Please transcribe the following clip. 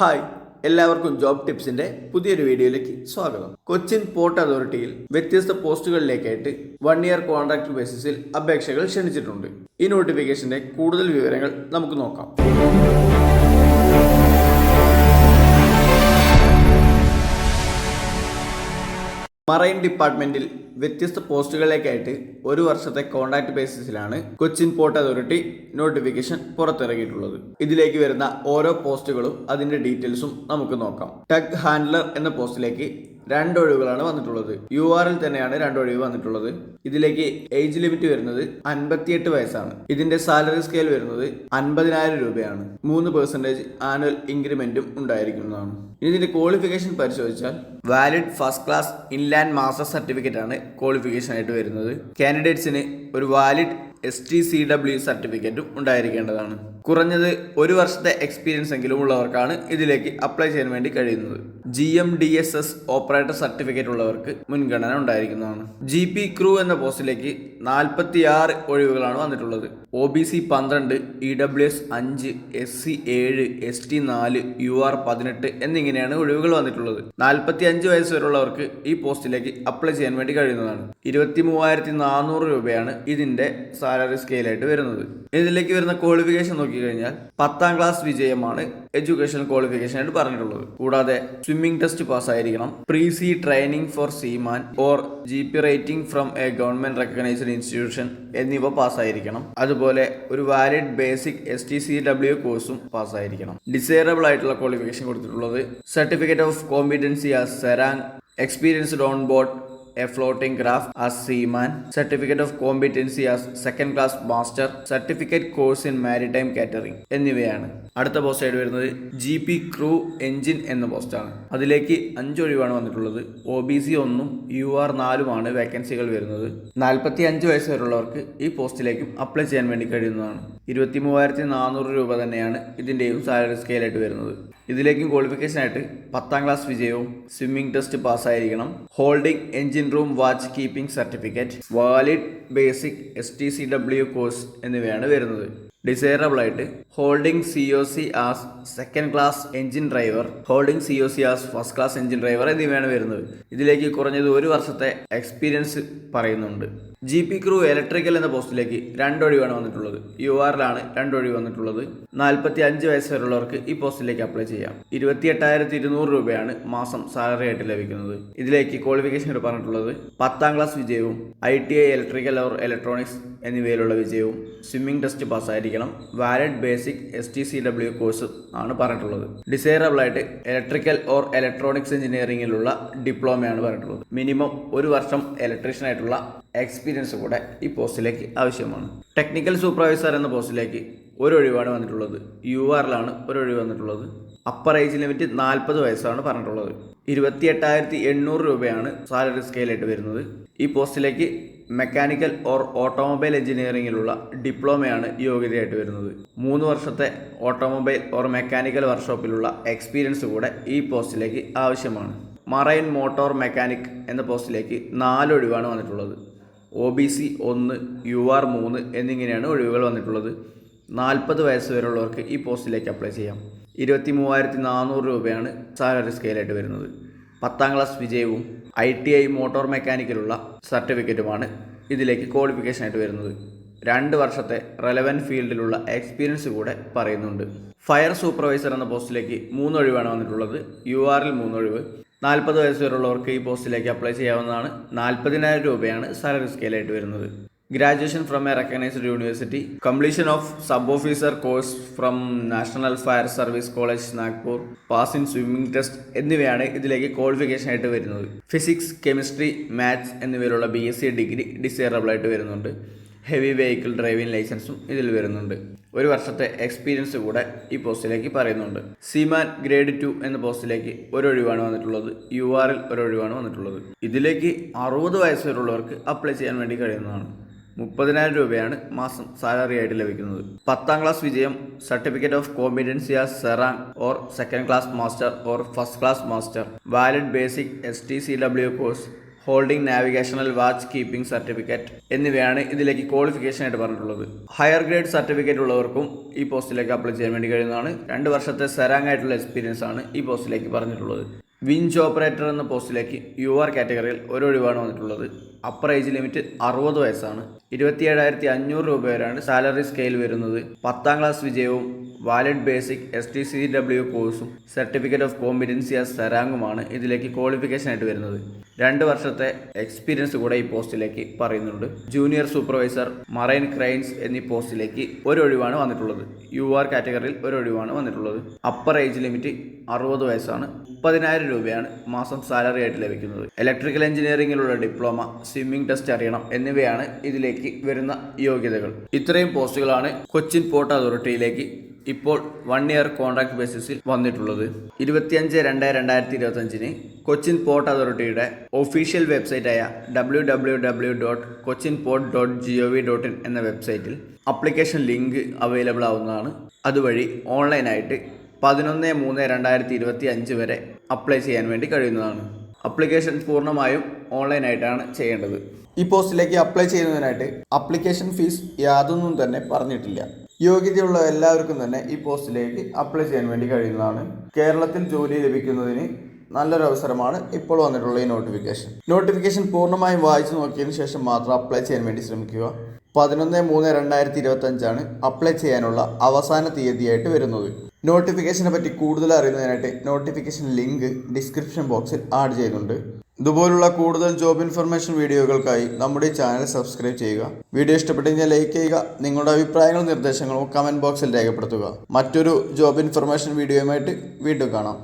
Hi എല്ലാവർക്കും job ടിപ്സിന്റെ പുതിയൊരു വീഡിയോയിലേക്ക് സ്വാഗതം. കൊച്ചിൻ പോർട്ട് അതോറിറ്റിയിൽ വ്യത്യസ്ത പോസ്റ്റുകളിലേക്കായിട്ട് വൺ ഇയർ കോൺട്രാക്ട് ബേസിസിൽ അപേക്ഷകൾ ക്ഷണിച്ചിട്ടുണ്ട്. ഈ നോട്ടിഫിക്കേഷന്റെ കൂടുതൽ വിവരങ്ങൾ നമുക്ക് നോക്കാം. മറൈൻ ഡിപ്പാർട്ട്മെന്റിൽ വ്യത്യസ്ത പോസ്റ്റുകളിലേക്കായിട്ട് ഒരു വർഷത്തെ കോൺട്രാക്ട് ബേസിസിലാണ് കൊച്ചിൻ പോർട്ട് അതോറിറ്റി നോട്ടിഫിക്കേഷൻ പുറത്തിറങ്ങിയിട്ടുള്ളത് ഇതിലേക്ക് വരുന്ന ഓരോ പോസ്റ്റുകളും അതിന്റെ ഡീറ്റെയിൽസും നമുക്ക് നോക്കാം. ടഗ് ഹാൻഡ്ലർ എന്ന പോസ്റ്റിലേക്ക് രണ്ട് ഒഴിവുകളാണ് വന്നിട്ടുള്ളത് യു ആറിൽ തന്നെയാണ് രണ്ട് ഒഴിവ് വന്നിട്ടുള്ളത്. ഇതിലേക്ക് ഏജ് ലിമിറ്റ് വരുന്നത് അൻപത്തിയെട്ട് വയസ്സാണ്. ഇതിന്റെ സാലറി സ്കെയിൽ വരുന്നത് അൻപതിനായിരം രൂപയാണ്. മൂന്ന് പെർസെന്റേജ് ആനുവൽ ഇൻക്രിമെന്റും ഉണ്ടായിരിക്കുന്നതാണ്. ഇനി ഇതിന്റെ ക്വാളിഫിക്കേഷൻ പരിശോധിച്ചാൽ valid first class inland master certificate ആണ് ക്വാളിഫിക്കേഷൻ ആയിട്ട് വരുന്നത്. കാൻഡിഡേറ്റ്സിന് ഒരു valid S T C W സർട്ടിഫിക്കറ്റും ഉണ്ടായിരിക്കേണ്ടതാണ്. കുറഞ്ഞത് ഒരു വർഷത്തെ എക്സ്പീരിയൻസ് എങ്കിലും ഉള്ളവർക്കാണ് ഇതിലേക്ക് അപ്ലൈ ചെയ്യാൻ വേണ്ടി കഴിയുന്നത്. G M D S S operator certificate ഉള്ളവർക്ക് മുൻഗണന ഉണ്ടായിരിക്കുന്നതാണ്. ജി പി ക്രൂ എന്ന പോസ്റ്റിലേക്ക് നാൽപ്പത്തി ആറ് ഒഴിവുകളാണ് വന്നിട്ടുള്ളത്. ഒ ബി സി പന്ത്രണ്ട് ഇ ഡബ്ല്യു എസ് അഞ്ച് എസ് സി ഏഴ് എസ് ടി നാല് യു ആർ പതിനെട്ട് എന്നിങ്ങനെയാണ് ഒഴിവുകൾ വന്നിട്ടുള്ളത്. നാൽപ്പത്തി അഞ്ച് വയസ്സ് വരെയുള്ളവർക്ക് ഈ പോസ്റ്റിലേക്ക് അപ്ലൈ ചെയ്യാൻ വേണ്ടി കഴിയുന്നതാണ്. ഇരുപത്തി മൂവായിരത്തി നാനൂറ് രൂപയാണ് ഇതിന്റെ സാലറി സ്കെയിലായിട്ട് വരുന്നത്. ഇതിലേക്ക് വരുന്ന ക്വാളിഫിക്കേഷൻ നോക്കിക്കഴിഞ്ഞാൽ പത്താം ക്ലാസ് വിജയമാണ് എഡ്യൂക്കേഷൻ ക്വാളിഫിക്കേഷൻ ആയിട്ട് പറഞ്ഞിട്ടുള്ളത്. കൂടാതെ swimming test പാസ്സായിരിക്കണം. Pre sea training for seaman or G P rating from a government recognised institution എന്നിവ പാസ്സായിരിക്കണം. അതുപോലെ ഒരു valid basic S T C W കോഴ്സും പാസ്സായിരിക്കണം. ഡിസൈറബിൾ ആയിട്ടുള്ള ക്വാളിഫിക്കേഷൻ കൊടുത്തിട്ടുള്ളത് certificate of competency as serang experienced on board a floating craft as seaman certificate of competency as second class master certificate course in maritime catering എന്നിവയാണ്. അടുത്ത പോസ്റ്റായിട്ട് വരുന്നത് G P crew engine എന്ന പോസ്റ്റാണ് അതിലേക്ക് അഞ്ചൊഴിവാണ് വന്നിട്ടുള്ളത്. ഒ ബി സി ഒന്നും U R നാലുമാണ് വേക്കൻസികൾ വരുന്നത്. നാൽപ്പത്തി അഞ്ച് വയസ്സ് വരെയുള്ളവർക്ക് ഈ പോസ്റ്റിലേക്കും അപ്ലൈ ചെയ്യാൻ വേണ്ടി കഴിയുന്നതാണ്. ഇരുപത്തി മൂവായിരത്തി നാനൂറ് രൂപ തന്നെയാണ് ഇതിന്റെയും സാലറി സ്കെയിലായിട്ട് വരുന്നത്. ഇതിലേക്കും ക്വാളിഫിക്കേഷൻ ആയിട്ട് പത്താം ക്ലാസ് വിജയവും swimming test പാസ്സായിരിക്കണം holding engine room watch keeping certificate valid basic S T C W course എന്നിവയാണ് വരുന്നത്. ഡിസൈറബിൾ ആയിട്ട് holding C O C as second class engine driver holding C O C as first class engine driver എന്നിവയാണ് വരുന്നത്. ഇതിലേക്ക് കുറഞ്ഞത് ഒരു വർഷത്തെ experience പറയുന്നുണ്ട്. ജി പി ക്രൂ ഇലക്ട്രിക്കൽ എന്ന പോസ്റ്റിലേക്ക് രണ്ടൊഴിവാണ് വന്നിട്ടുള്ളത്. യു ആറിലാണ് രണ്ടൊഴിവ് വന്നിട്ടുള്ളത്. നാൽപ്പത്തി അഞ്ച് വയസ്സ് വരെയുള്ളവർക്ക് ഈ പോസ്റ്റിലേക്ക് അപ്ലൈ ചെയ്യാം. ഇരുപത്തി എട്ടായിരത്തി ഇരുന്നൂറ് രൂപയാണ് മാസം സാലറി ആയിട്ട് ലഭിക്കുന്നത്. ഇതിലേക്ക് ക്വാളിഫിക്കേഷൻ പറഞ്ഞിട്ടുള്ളത് പത്താം ക്ലാസ് വിജയവും I T I electrical or electronics എന്നിവയിലുള്ള വിജയവും swimming test പാസ്സായിരിക്കണം. Valid basic S T C W course ആണ് പറഞ്ഞിട്ടുള്ളത്. ഡിസൈറബിൾ ആയിട്ട് ഇലക്ട്രിക്കൽ ഓർ ഇലക്ട്രോണിക്സ് എഞ്ചിനീയറിംഗിലുള്ള ഡിപ്ലോമയാണ് പറഞ്ഞിട്ടുള്ളത്. മിനിമം ഒരു വർഷം ഇലക്ട്രീഷ്യൻ ആയിട്ടുള്ള എക്സ്പീരിയൻസ് കൂടെ ഈ പോസ്റ്റിലേക്ക് ആവശ്യമാണ്. ടെക്നിക്കൽ സൂപ്പർവൈസർ എന്ന പോസ്റ്റിലേക്ക് ഒരു ഒഴിവാണ് വന്നിട്ടുള്ളത്. യു ആറിലാണ് ഒരു ഒഴിവ് വന്നിട്ടുള്ളത്. അപ്പർ ഏജ് ലിമിറ്റ് നാൽപ്പത് വയസ്സാണ് പറഞ്ഞിട്ടുള്ളത്. ഇരുപത്തി എട്ടായിരത്തി എണ്ണൂറ് രൂപയാണ് സാലറി സ്കെയിലായിട്ട് വരുന്നത്. ഈ പോസ്റ്റിലേക്ക് മെക്കാനിക്കൽ ഓർ ഓട്ടോമൊബൈൽ എഞ്ചിനീയറിംഗിലുള്ള ഡിപ്ലോമയാണ് യോഗ്യതയായിട്ട് വരുന്നത്. മൂന്ന് വർഷത്തെ ഓട്ടോമൊബൈൽ ഓർ മെക്കാനിക്കൽ വർക്ക്ഷോപ്പിലുള്ള എക്സ്പീരിയൻസ് കൂടെ ഈ പോസ്റ്റിലേക്ക് ആവശ്യമാണ്. മറൈൻ മോട്ടോർ മെക്കാനിക് എന്ന പോസ്റ്റിലേക്ക് നാലൊഴിവാണ് വന്നിട്ടുള്ളത്. ഒ ബി സി ഒന്ന് യു ആർ മൂന്ന് എന്നിങ്ങനെയാണ് ഒഴിവുകൾ വന്നിട്ടുള്ളത്. നാൽപ്പത് വയസ്സ് വരെയുള്ളവർക്ക് ഈ പോസ്റ്റിലേക്ക് അപ്ലൈ ചെയ്യാം. ഇരുപത്തി മൂവായിരത്തി നാനൂറ് രൂപയാണ് സാലറി സ്കെയിലായിട്ട് വരുന്നത്. പത്താം ക്ലാസ് വിജയവും ഐ ടി ഐ മോട്ടോർ മെക്കാനിക്കലുള്ള സർട്ടിഫിക്കറ്റുമാണ് ഇതിലേക്ക് ക്വാളിഫിക്കേഷൻ ആയിട്ട് വരുന്നത്. രണ്ട് വർഷത്തെ റെലവന്റ് ഫീൽഡിലുള്ള എക്സ്പീരിയൻസ് കൂടെ പറയുന്നുണ്ട്. ഫയർ സൂപ്പർവൈസർ എന്ന പോസ്റ്റിലേക്ക് മൂന്നൊഴിവാണ് വന്നിട്ടുള്ളത്. യു ആറിൽ മൂന്നൊഴിവ്. നാൽപ്പത് വയസ്സ് വരെയുള്ളവർക്ക് ഈ പോസ്റ്റിലേക്ക് അപ്ലൈ ചെയ്യാവുന്നതാണ്. നാൽപ്പതിനായിരം രൂപയാണ് സാലറി സ്കെയിലായിട്ട് വരുന്നത്. Graduation from a recognised university completion of sub officer course from national fire service college Nagpur pass in swimming test എന്നിവയാണ് ഇതിലേക്ക് ക്വാളിഫിക്കേഷൻ ആയിട്ട് വരുന്നത്. Physics chemistry maths എന്നിവയിലുള്ള B S C degree desirable ആയിട്ട് വരുന്നുണ്ട്. ഹെവി വെഹിക്കിൾ ഡ്രൈവിംഗ് ലൈസൻസും ഇതിൽ വരുന്നുണ്ട്. ഒരു വർഷത്തെ എക്സ്പീരിയൻസ് കൂടെ ഈ പോസ്റ്റിലേക്ക് പറയുന്നുണ്ട്. സീമാൻ ഗ്രേഡ് ടു എന്ന പോസ്റ്റിലേക്ക് ഒരൊഴിവാണ് വന്നിട്ടുള്ളത്. യു ആറിൽ ഒരൊഴിവാണ് വന്നിട്ടുള്ളത്. ഇതിലേക്ക് അറുപത് വയസ്സ് വരെയുള്ളവർക്ക് അപ്ലൈ ചെയ്യാൻ വേണ്ടി കഴിയുന്നതാണ്. മുപ്പതിനായിരം രൂപയാണ് മാസം സാലറി ആയിട്ട് ലഭിക്കുന്നത്. പത്താം ക്ലാസ് വിജയം certificate of competency as serang or second class master or first class master valid basic S T C W course holding navigational watch keeping certificate എന്നിവയാണ് ഇതിലേക്ക് ക്വാളിഫിക്കേഷൻ ആയിട്ട് പറഞ്ഞിട്ടുള്ളത്. ഹയർ ഗ്രേഡ് സർട്ടിഫിക്കറ്റ് ഉള്ളവർക്കും ഈ പോസ്റ്റിലേക്ക് അപ്ലൈ ചെയ്യാൻ വേണ്ടി കഴിയുന്നതാണ്. രണ്ട് വർഷത്തെ സരാങ് ആയിട്ടുള്ള എക്സ്പീരിയൻസ് ആണ് ഈ പോസ്റ്റിലേക്ക് പറഞ്ഞിട്ടുള്ളത്. വിഞ്ച് ഓപ്പറേറ്റർ എന്ന പോസ്റ്റിലേക്ക് യു ആർ കാറ്റഗറിയിൽ ഒരു ഒഴിവാണ് വന്നിട്ടുള്ളത്. അപ്പർ ഏജ് ലിമിറ്റ് അറുപത് വയസ്സാണ്. ഇരുപത്തി ഏഴായിരത്തി അഞ്ഞൂറ് രൂപ വരെയാണ് സാലറി സ്കെയിൽ വരുന്നത്. പത്താം ക്ലാസ് വിജയവും valid basic S T C W കോഴ്സും സർട്ടിഫിക്കറ്റ് ഓഫ് കോമ്പിറ്റൻസി ആസ് സരാങ്ങുമാണ് ഇതിലേക്ക് ക്വാളിഫിക്കേഷൻ ആയിട്ട് വരുന്നത്. രണ്ട് വർഷത്തെ എക്സ്പീരിയൻസ് കൂടെ ഈ പോസ്റ്റിലേക്ക് പറയുന്നുണ്ട്. ജൂനിയർ സൂപ്പർവൈസർ മറൈൻ ക്രൈൻസ് എന്നീ പോസ്റ്റിലേക്ക് ഒരു ഒഴിവാണ് വന്നിട്ടുള്ളത്. യു ആർ കാറ്റഗറിയിൽ ഒരു ഒഴിവാണ് വന്നിട്ടുള്ളത്. അപ്പർ ഏജ് ലിമിറ്റ് അറുപത് വയസ്സാണ്. മുപ്പതിനായിരം രൂപയാണ് മാസം സാലറി ആയിട്ട് ലഭിക്കുന്നത്. ഇലക്ട്രിക്കൽ എഞ്ചിനീയറിംഗിലുള്ള ഡിപ്ലോമ സ്വിമ്മിംഗ് ടെസ്റ്റ് അറിയണം എന്നിവയാണ് ഇതിലേക്ക് വരുന്ന യോഗ്യതകൾ. ഇത്രയും പോസ്റ്റുകളാണ് കൊച്ചിൻ പോർട്ട് അതോറിറ്റിയിലേക്ക് ഇപ്പോൾ വൺ ഇയർ കോൺട്രാക്ട് ബേസിസിൽ വന്നിട്ടുള്ളത്. ഇരുപത്തിയഞ്ച് രണ്ട് രണ്ടായിരത്തി ഇരുപത്തഞ്ചിന് കൊച്ചിൻ പോർട്ട് അതോറിറ്റിയുടെ official വെബ്സൈറ്റായ W W W dot Cochin port dot G O V dot in എന്ന വെബ്സൈറ്റിൽ അപ്ലിക്കേഷൻ ലിങ്ക് അവൈലബിൾ ആവുന്നതാണ്. അതുവഴി ഓൺലൈനായിട്ട് പതിനൊന്ന് മൂന്ന് രണ്ടായിരത്തി ഇരുപത്തി അഞ്ച് വരെ അപ്ലൈ ചെയ്യാൻ വേണ്ടി കഴിയുന്നതാണ്. അപ്ലിക്കേഷൻ പൂർണമായും ഓൺലൈനായിട്ടാണ് ചെയ്യേണ്ടത്. ഈ പോസ്റ്റിലേക്ക് അപ്ലൈ ചെയ്യുന്നതിനായിട്ട് അപ്ലിക്കേഷൻ ഫീസ് യാതൊന്നും തന്നെ പറഞ്ഞിട്ടില്ല. യോഗ്യതയുള്ള എല്ലാവർക്കും തന്നെ ഈ പോസ്റ്റിലേക്ക് അപ്ലൈ ചെയ്യാൻ വേണ്ടി കഴിയുന്നതാണ്. കേരളത്തിൽ ജോലി ലഭിക്കുന്നതിന് നല്ലൊരു അവസരമാണ് ഇപ്പോൾ വന്നിട്ടുള്ള ഈ നോട്ടിഫിക്കേഷൻ നോട്ടിഫിക്കേഷൻ പൂർണമായും വായിച്ചു നോക്കിയതിന് ശേഷം മാത്രം അപ്ലൈ ചെയ്യാൻ വേണ്ടി ശ്രമിക്കുക. പതിനൊന്ന് മൂന്ന് രണ്ടായിരത്തി ഇരുപത്തി അഞ്ചാണ് അപ്ലൈ ചെയ്യാനുള്ള അവസാന തീയതിയായിട്ട് വരുന്നത്. നോട്ടിഫിക്കേഷനെ പറ്റി കൂടുതൽ അറിയുന്നതിനായിട്ട് നോട്ടിഫിക്കേഷൻ ലിങ്ക് ഡിസ്ക്രിപ്ഷൻ ബോക്സിൽ ആഡ് ചെയ്യുന്നുണ്ട്. ഇതുപോലുള്ള കൂടുതൽ ജോബ് ഇൻഫർമേഷൻ വീഡിയോകൾക്കായി നമ്മുടെ ചാനൽ സബ്സ്ക്രൈബ് ചെയ്യുക. വീഡിയോ ഇഷ്ടപ്പെട്ടെങ്കിൽ ലൈക്ക് ചെയ്യുക. നിങ്ങളുടെ അഭിപ്രായങ്ങളും നിർദ്ദേശങ്ങളും കമന്റ് ബോക്സിൽ രേഖപ്പെടുത്തുക. മറ്റൊരു ജോബ് ഇൻഫർമേഷൻ വീഡിയോയുമായിട്ട് വീണ്ടും കാണാം.